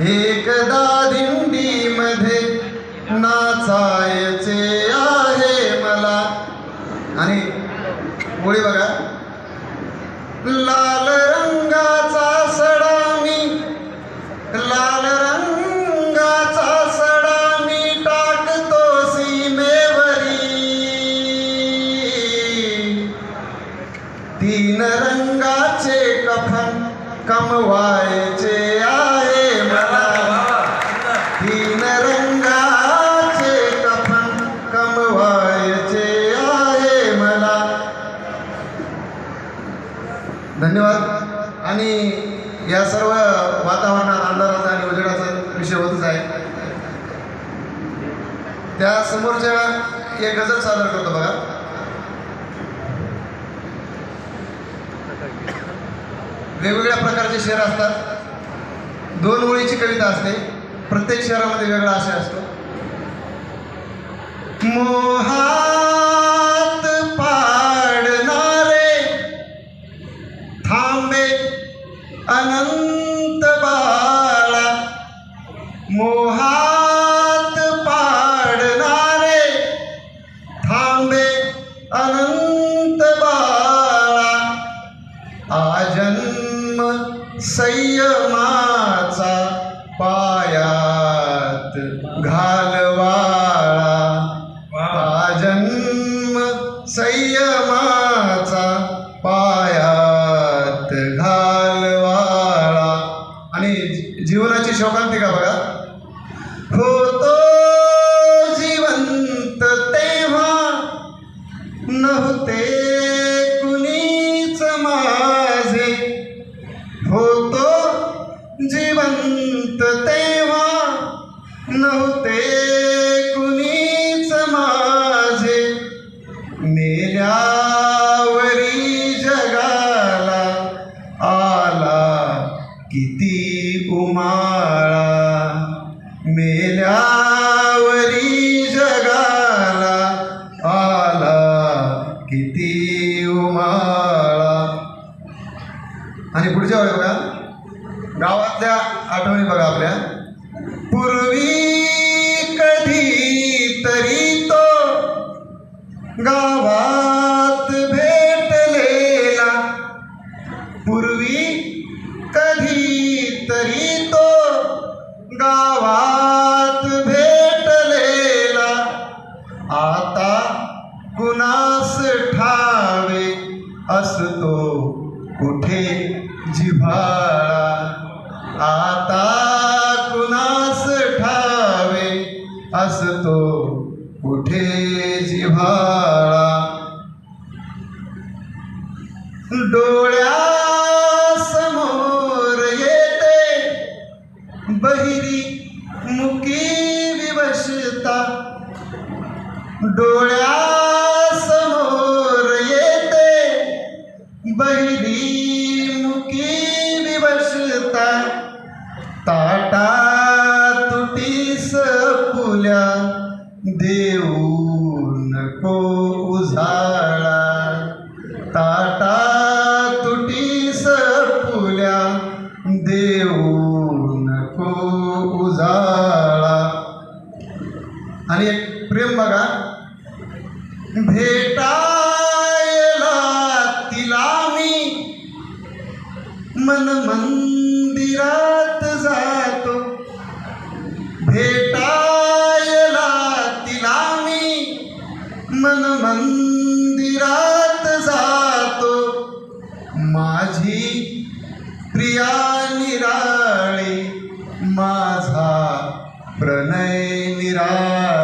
एकदा दिंडीमध्ये नाचायचे आहे मला. आणि मुळी बघा. लाल रंगाचा सडा मी लाल रंगाचा सडा मी टाकतो सीमेवरी. तीन रंगाचे कफन कमवायचे आहे मला. आणि या सर्व वातावरणात अंधाराचा आणि उजेडाचा विषय होतच आहे. त्या समोरच्या एक गजल सादर करतो बघा. वेगवेगळ्या प्रकारचे शेर असतात. दोन ओळीची कविता असते. प्रत्येक शहरामध्ये वेगळा आशय असतो. मोहा मोहात पाडणारे थांबे अनंत बाळा. आजन्म संयमाचा पायात घाल किती उमाळा मेल्यावरी जगाला आला. किती उमाळा. आणि पुढच्या वेळी बघा गावातल्या आठवणी बघा आपल्या. पूर्वी कधी तरी तो गावा गावात भेटलेला आता कुणास ठावे असतो कुठे जिव्हाळा? आता कुणास ठावे असतो कुठे जिव्हाळा? डोळ्या विवशता डोळ्यासमोर येते. बहिरी मुकी विवशता ताटा तुटीस पुल्या देऊ नको उजाळा. ताटा तुटीस पुल्या देऊ नको उजाळा. आणि एक प्रेम बघा. भेटायला तिला मी मन मंदिरात जातो. भेटायला तिला मी मन मंदिरात जातो. माझी प्रिया निराळी माझा प्रणय निराळा.